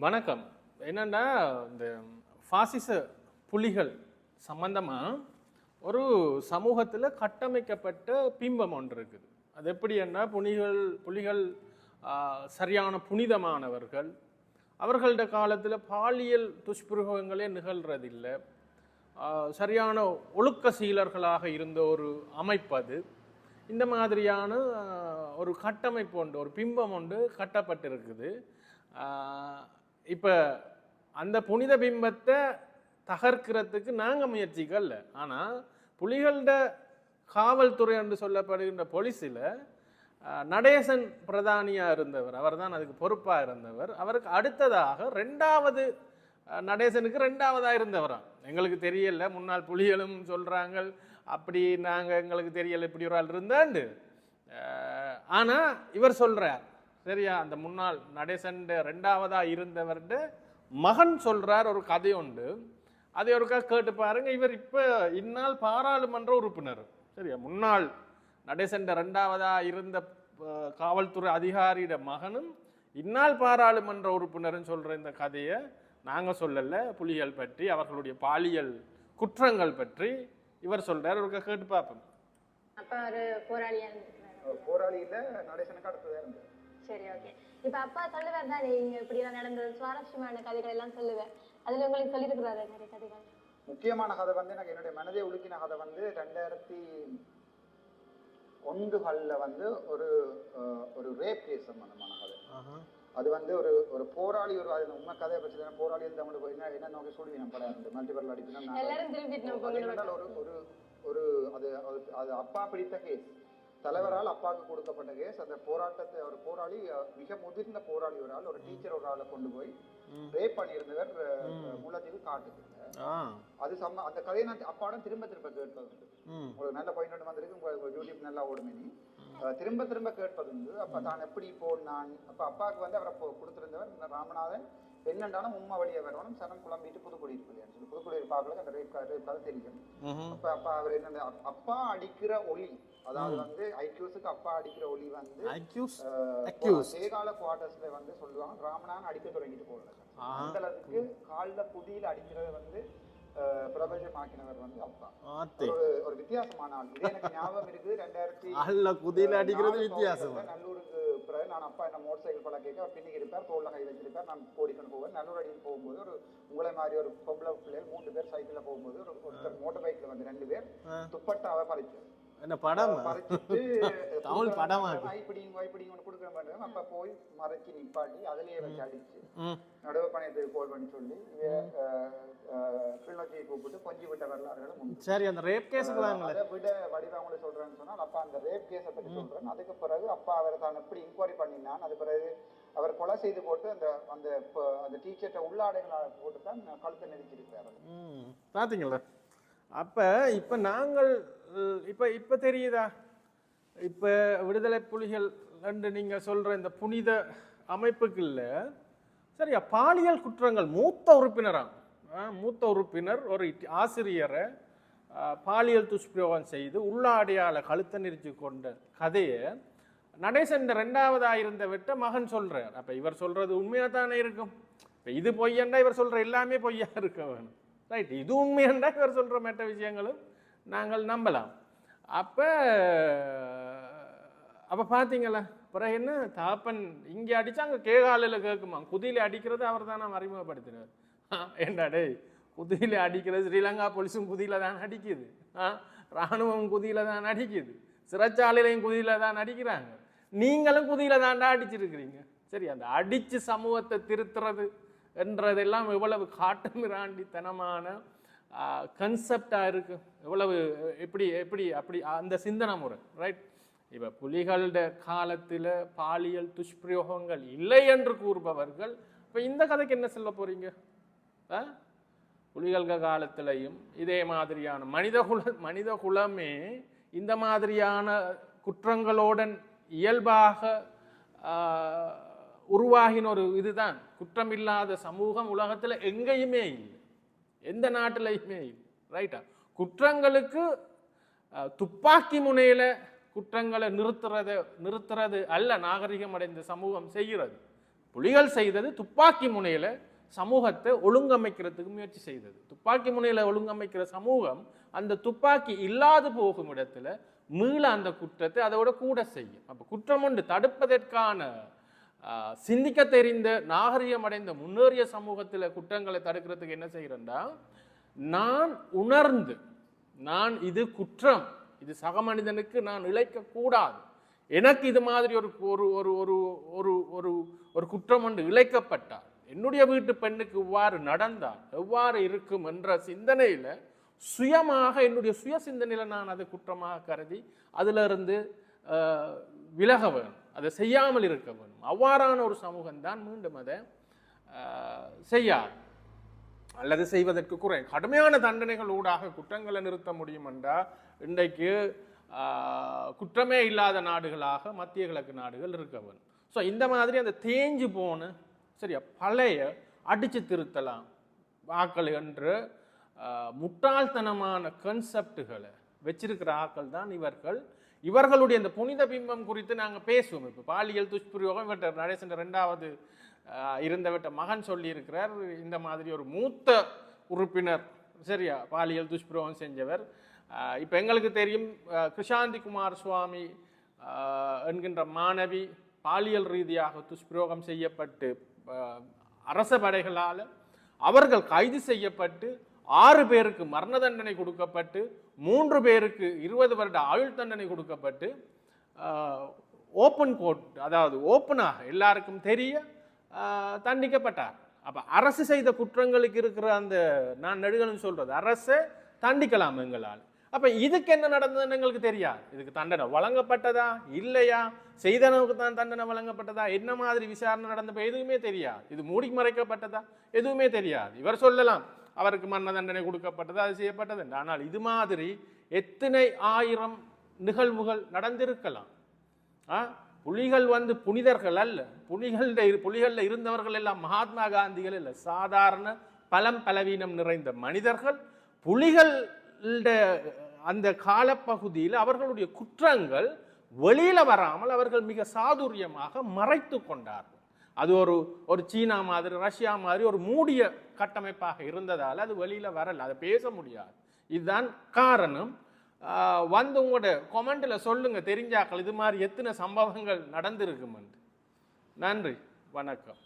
வணக்கம். என்னென்னா இந்த ஃபாசிச புலிகள் சம்மந்தமாக ஒரு சமூகத்தில் கட்டமைக்கப்பட்ட பிம்பம் ஒன்று இருக்குது. அது எப்படின்னா புலிகள் புலிகள் சரியான புனிதமானவர்கள். அவர்களோட காலத்தில் பாலியல் துஷ்பிரயோகங்களே நிகழ்றதில்லை. சரியான ஒழுக்க சீலர்களாக இருந்த ஒரு அமைப்பு அது. இந்த மாதிரியான ஒரு கட்டமைப்பு உண்டு ஒரு பிம்பம் உண்டு கட்டப்பட்டிருக்குது. இப்போ அந்த புனித பிம்பத்தை தகர்க்கிறதுக்கு நாங்கள் முயற்சிக்கல ஆனால் புலிகளோட காவல்துறை என்று சொல்லப்படுகின்ற போலீஸில் நடேசன் பிரதானியாக இருந்தவர் அவர் தான் அதுக்கு பொறுப்பாக இருந்தவர். அவருக்கு அடுத்ததாக ரெண்டாவது நடேசனுக்கு ரெண்டாவதாக இருந்தவராம். எங்களுக்கு தெரியல முன்னாள் புலிகளும் சொல்கிறாங்க அப்படி நாங்கள் எங்களுக்கு தெரியலை இப்படி ஒரு ஆள் இருந்தாண்டு. ஆனால் இவர் சொல்கிறார் சரியா? அந்த முன்னாள் நடேசன் ரெண்டாவதாக இருந்தவர்கிட்ட மகன் சொல்கிறார் ஒரு கதை உண்டு அதை ஒருக்கா கேட்டு பாருங்க. இவர் இப்போ இந்நாள் பாராளுமன்ற உறுப்பினர். சரியா? முன்னாள் நடேசன் ரெண்டாவதா இருந்த காவல்துறை அதிகாரியோட மகனும் இந்நாள் பாராளுமன்ற உறுப்பினர்னு சொல்ற இந்த கதையை நாங்க சொல்லல. புலிகள் பற்றி அவர்களுடைய பாலியல் குற்றங்கள் பற்றி இவர் சொல்றார். ஒருக்கா கேட்டு பார்ப்போம். அப்ப ஒரு போராளியா? இருந்திருக்கிறாரு போராளியில நடேசனுக்கு அடுத்ததா இருந்தது. சரி ஓகே இப்ப அப்பா சொல்லுவார் தானே இங்க இப்படி எல்லாம் நடந்தது சுவாரஸ்யமான கதைகள் எல்லாம் சொல்லுவேன். அதுல உங்களுக்கு சொல்லியிருக்கிறாரு நிறைய கதைகள். முக்கியமான கதை வந்து எனக்கு என்னுடைய மனதை உலுக்கின கதை வந்து ரெண்டாயிரத்தி ஒன்றுகள்ல வந்து ஒரு ஒரு ரேப் கேஸ் சம்பந்தமான கதை. அது வந்து ஒரு ஒரு போராளி ஒரு அது உண்மை கதையை பற்றி போராளி வந்து அவங்களுக்கு என்ன என்ன நோக்கி சொல்லி நம்ம படம் இருந்து மல்டிபர்ல என்னன்னா ஒரு ஒரு ஒரு அது அது- அது அப்பா பிடித்த கேஸ் தலைவரால் அப்பாவுக்கு கொடுக்கப்பட்ட கேஸ் அந்த போராட்டத்தை ஒரு போராளி மிக முதிர்ந்த போராளி ஒரு ஆள் ஒரு டீச்சர் ஒரு ஆளை கொண்டு போய் ரேப் பண்ணியிருந்தவர் முல்லைத்தீவு காட்டுக்கு ஆ. அது சம்ம அந்த கதையை நான் அப்பாடம் திரும்ப திரும்ப கேட்பது உங்களுக்கு நல்ல பாயிண்ட் ஒன்று வந்திருக்கு உங்க உங்க யூடியூப் நல்லா ஓடுமே திரும்ப திரும்ப கேட்பது உண்டு அப்ப தான் எப்படி போனான் அப்ப அப்பாவுக்கு வந்து அவரை கொடுத்திருந்தவர் ராமநாதன் என்னண்டாலும் உம்மா வழியா வரணும் சனம் குழம்பிட்டு புதுக்குடியிருப்பு இல்லையான்னு சொல்லி புதுக்குடியிருப்பு பார்க்கல அந்த ரேப் ரேப் கதை தெரியும். அப்ப அப்ப அவர் என்ன அப்- அப்பா அடிக்கிற ஒளி அதாவது வந்து ஐக்யூஸுக்கு அப்பா அடிக்கிற ஒளி வந்து. சேகால குவார்டர்ஸ்ல வந்து சொல்லுவாங்க ராமநாதன் அடிக்க தொடங்கிட்டு போகல. அந்த அளவுக்கு கால்ல புதியில அடிக்கிறத வந்து பிரபஞ்சமாக்கினவர் வந்து அப்பா. ஒரு ஒரு வித்தியாசமான ஆள். இது எனக்கு ஞாபகம் இருக்குது. ரெண்டாயிரத்தி அல்ல அடிக்கிறது நாலு வித்தியாசம். நல்லூருக்கு பிறகு நான் அப்பா என்ன மோட்டர் சைக்கிள் பழக்க கேட்க பின்னுக்கு இருப்பார் தோல்ல கை வச்சிருப்பார். நான் ஓடிக்கொண்டு போவேன். நல்லூர் அடியில் போகும்போது ஒரு உங்களை மாதிரி ஒரு பொம்பளை பிள்ளைகள் மூன்று பேர் சைக்கிள்ல போகும்போது ஒரு ஒருத்தர் மோட்டர் பைக்ல வந்து ரெண்டு பேர். துப்பட்டாவை பறிச்சு என்ன படம்? தமிழ் படமா வைப்பிடிங்க ஒன்று கொடுக்குற மாட்டேன் அப்ப போய் மறைச்சு நிப்பாட்டி அதுலயே வச்சு அடிச்சு நடுவு பணியத்துக்கு கோல் பண்ணி சொல்லி கிளிநொச்சியை கூப்பிட்டு கொஞ்சி விட்ட வரலாறுகளும் சரி அந்த ரேப் வாங்களே அதை விட வடிவாங்களை சொல்றேன்னு சொன்னால் அப்பா அந்த ரேப் கேஸை பற்றி சொல்றேன். அதுக்கு பிறகு அப்பா அவரை தான் எப்படி இன்கொயரி பண்ணினான் அது பிறகு அவர் கொலை செய்து போட்டு அந்த அந்த அந்த டீச்சர்ட்ட உள்ளாடைகளை போட்டு தான் கழுத்தை நெரிச்சிருக்காரு ம். பார்த்தீங்களா அப்போ இப்போ நாங்கள் இப்போ இப்போ தெரியுதா? இப்போ விடுதலை புலிகள் என்று நீங்கள் சொல்கிற இந்த புனித அமைப்புக்கு இல்லை சரியா பாலியல் குற்றங்கள் மூத்த உறுப்பினராக மூத்த உறுப்பினர் ஒரு ஆசிரியரை பாலியல் துஷ்பிரயோகம் செய்து உள்ளாடியால் கழுத்த நெரிச்சு கொண்ட கதையை நடேசன் ரெண்டாவதாக இருந்த விட்ட மகன் சொல்கிறார் அப்போ இவர் சொல்கிறது உண்மையாக தானே இருக்கும்? இப்போ இது பொய்யண்டா இவர் சொல்கிற எல்லாமே பொய்யா இருக்க வேணும் ரைட் இது உண்மையண்டா இவர் சொல்கிற மற்ற விஷயங்களும்? நாங்கள் நம்பலாம். அப்போ அப்போ பார்த்தீங்களா பிறகு என்ன? தாப்பன் இங்கே அடித்தா அங்கே கேகாலில் கேட்குமா குதியில் அடிக்கிறது அவர் தான் நாம் அறிமுகப்படுத்தினார் என்னடே குதியில் அடிக்கிறது ஸ்ரீலங்கா போலீஸும் குதியில் தான் அடிக்குது. ஆ இராணுவம் குதியில் தான் அடிக்குது. சிறைச்சாலையிலையும் குதியில் தான் அடிக்கிறாங்க. நீங்களும் குதியில் தாண்டா அடிச்சிருக்கிறீங்க. சரி அந்த அடித்து சமூகத்தை திருத்துறது என்றதெல்லாம் எவ்வளவு காட்டு மிராண்டித்தனமான கன்செப்டாக இருக்கு. எவ்வளவு எப்படி எப்படி அப்படி அந்த சிந்தனை முறை ரைட் இப்போ புலிகளோட காலத்தில் பாலியல் துஷ்பிரயோகங்கள் இல்லை என்று கூறுபவர்கள் இப்போ இந்த கதைக்கு என்ன சொல்ல போகிறீங்க ஆ? புலிகள்க காலத்திலையும் இதே மாதிரியான மனித குல மனித குலமே இந்த மாதிரியான குற்றங்களோடன் இயல்பாக உருவாகின ஒரு இதுதான். குற்றமில்லாத சமூகம் உலகத்தில் எங்கேயுமே இல்லை. எந்த நாட்டிலையுமே ரைட்டா குற்றங்களுக்கு துப்பாக்கி முனையில் குற்றங்களை நிறுத்துறது நிறுத்துறது அல்ல நாகரிகம் அடைந்த சமூகம் செய்கிறது. புலிகள் செய்தது துப்பாக்கி முனையில் சமூகத்தை ஒழுங்கமைக்கிறதுக்கு முயற்சி செய்தது. துப்பாக்கி முனையில் ஒழுங்கமைக்கிற சமூகம் அந்த துப்பாக்கி இல்லாது போகும் இடத்துல மீள அந்த குற்றத்தை அதோட கூட செய்யும். அப்போ குற்றம் ஒன்று தடுப்பதற்கான சிந்திக்க தெரிந்த நாகரிகம் அடைந்த முன்னேறிய சமூகத்தில் குற்றங்களை தடுக்கிறதுக்கு என்ன செய்கிறேன்னா நான் உணர்ந்து நான் இது குற்றம் இது சக மனிதனுக்கு நான் இழைக்க கூடாது. எனக்கு இது மாதிரி ஒரு ஒரு ஒரு ஒரு ஒரு ஒரு ஒரு குற்றம் ஒன்று இழைக்கப்பட்டார் என்னுடைய வீட்டு பெண்ணுக்கு இவ்வாறு நடந்தால் எவ்வாறு இருக்கும் என்ற சிந்தனையில் சுயமாக என்னுடைய சுய சிந்தனையில் நான் அதை குற்றமாக கருதி அதிலிருந்து விலக வேணும். அதை செய்யாமல் இருக்க வேணும். அவ்வாறான ஒரு சமூகம்தான் மீண்டும் அதை செய்யாது. அல்லது செய்வதற்கு குறை. கடுமையான தண்டனைகள் ஊடாக குற்றங்களை நிறுத்த முடியும் என்றால் இன்றைக்கு குற்றமே இல்லாத நாடுகளாக மத்திய கிழக்கு நாடுகள் இருக்க வேணும். ஸோ இந்த மாதிரி அந்த தேஞ்சு போன சரியா பழைய அடித்து திருத்தலாம். ஆக்கள் என்று முட்டாள்தனமான கன்செப்டுகளை வச்சிருக்கிற ஆக்கள் தான் இவர்கள் இவர்களுடைய இந்த புனித பிம்பம் குறித்து நாங்கள் பேசுவோம். இப்போ பாலியல் துஷ்பிரயோகம் இவற்ற நடேசன் ரெண்டாவது ஆஹ், இருந்தவற்ற மகன் சொல்லியிருக்கிறார். இந்த மாதிரி ஒரு மூத்த உறுப்பினர் சரியா பாலியல் துஷ்பிரயோகம் செஞ்சவர். இப்போ எங்களுக்கு தெரியும் கிருஷாந்தி குமார் சுவாமி என்கின்ற மாணவி பாலியல் ரீதியாக துஷ்பிரயோகம் செய்யப்பட்டு அரச படைகளால் அவர்கள் கைது செய்யப்பட்டு ஆறு பேருக்கு மரண தண்டனை கொடுக்கப்பட்டு மூன்று பேருக்கு இருபது வருட ஆயுள் தண்டனை கொடுக்கப்பட்டு ஓப்பன் கோர்ட் அதாவது ஓப்பனாக எல்லாருக்கும் தெரிய தண்டிக்கப்பட்டார். அப்போ அரசு செய்த குற்றங்களுக்கு இருக்கிற அந்த நான் நெடுகளும் சொல்கிறது அரசை தண்டிக்கலாம் எங்களால். அப்போ இதுக்கு என்ன நடந்ததுன்னு எங்களுக்கு தெரியாது. இதுக்கு தண்டனை வழங்கப்பட்டதா? இல்லையா? செய்தனவுக்கு தான் தண்டனை வழங்கப்பட்டதா? என்ன மாதிரி விசாரணை நடந்தப்போ எதுவுமே தெரியாது. இது மூடி மறைக்கப்பட்டதா எதுவுமே தெரியாது. இவர் சொல்லலாம். அவருக்கு மரண தண்டனை கொடுக்கப்பட்டது அது செய்யப்பட்டது என்று. ஆனால் இது மாதிரி எத்தனை ஆயிரம் நிகழ்வுகள் நடந்திருக்கலாம். ஆ? புலிகள் வந்து புனிதர்கள் அல்ல. புலிகளில் புலிகளில் இருந்தவர்கள் எல்லாம் மகாத்மா காந்திகள் இல்லை. சாதாரண பலம் பலவீனம் நிறைந்த மனிதர்கள் புலிகள் அந்த காலப்பகுதியில் அவர்களுடைய குற்றங்கள் வெளியில் வராமல் அவர்கள் மிக சாதுரியமாக மறைத்து கொண்டார்கள். அது ஒரு ஒரு சீனா மாதிரி ரஷ்யா மாதிரி ஒரு மூடிய கட்டமைப்பாக இருந்ததால் அது வெளியில் வரல. அதை பேச முடியாது. இதுதான் காரணம். வந்து உங்களோட கொமெண்டில் சொல்லுங்கள் தெரிஞ்சாக்கள் இது மாதிரி எத்தனை சம்பவங்கள் நடந்திருக்குமென்று. நன்றி. வணக்கம்.